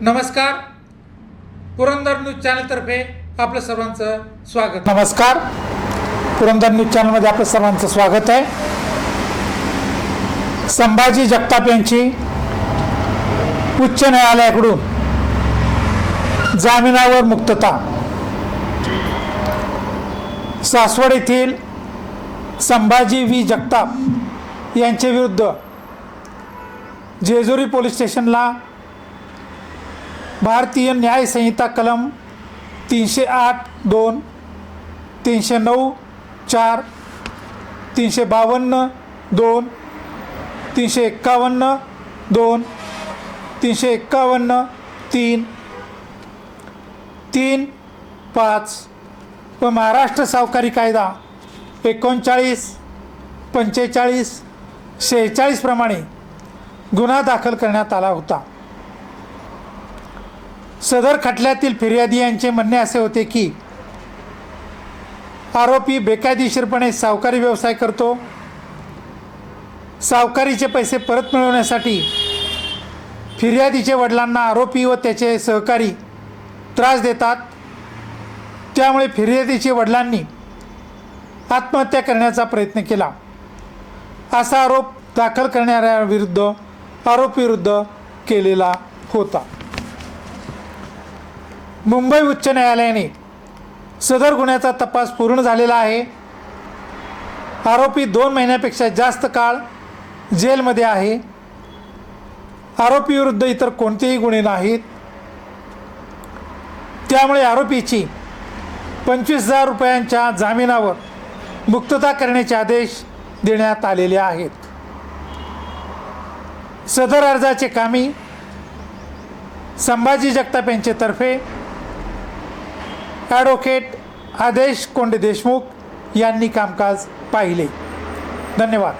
नमस्कार. पुरंदर न्यूज चॅनलतर्फे आपलं सर्वांचं स्वागत. नमस्कार. पुरंदर न्यूज चॅनलमध्ये आपलं सर्वांचं स्वागत आहे. संभाजी जगताप यांची उच्च न्यायालयाकडून जामिनावर मुक्तता. सासवड येथील संभाजी व्ही. जगताप यांच्या विरुद्ध जेजुरी पोलीस स्टेशनला भारतीय न्याय संहिता कलम तीनशे आठ दोन तीनशे नऊ चार तीनशे बावन्न दोन तीनशे एक्कावन्न दोन तीनशे एक्कावन्न तीन तीन पाच. व महाराष्ट्र सावकारी कायदा एकोणचाळीस पंचेचाळीस शेहेचाळीसप्रमाणे गुन्हा दाखल करण्यात आला होता. सदर खटल्यातील फिर्यादी यांचे म्हणणे असे होते की आरोपी बेकायदेशीरपणे सावकारी व्यवसाय करतो. सावकारीचे पैसे परत मिळवण्यासाठी फिर्यादीचे वडिलांना आरोपी व त्याचे सहकारी त्रास देतात. त्यामुळे फिर्यादीचे वडिलांनी आत्महत्या करण्याचा प्रयत्न केला. असा आरोप दाखल करणाऱ्याविरुद्ध आरोपीविरुद्ध केलेला होता. मुंबई उच्च न्यायालयाने सदर गुन्ह्याचा तपास पूर्ण झालेला आहे. आरोपी दोन महिन्यापेक्षा जास्त काळ जेलमध्ये आहे. आरोपीविरुद्ध इतर कोणतेही गुन्हे नाहीत. त्यामुळे आरोपीची पंचवीस हजार रुपयांच्या जामिनावर मुक्तता करण्याचे आदेश देण्यात आलेले आहेत. सदर अर्जाचे कामी संभाजी जगताप यांच्यातर्फे ॲडव्होकेट आदेश कोंडे देशमुख यांनी कामकाज पाहिले. धन्यवाद.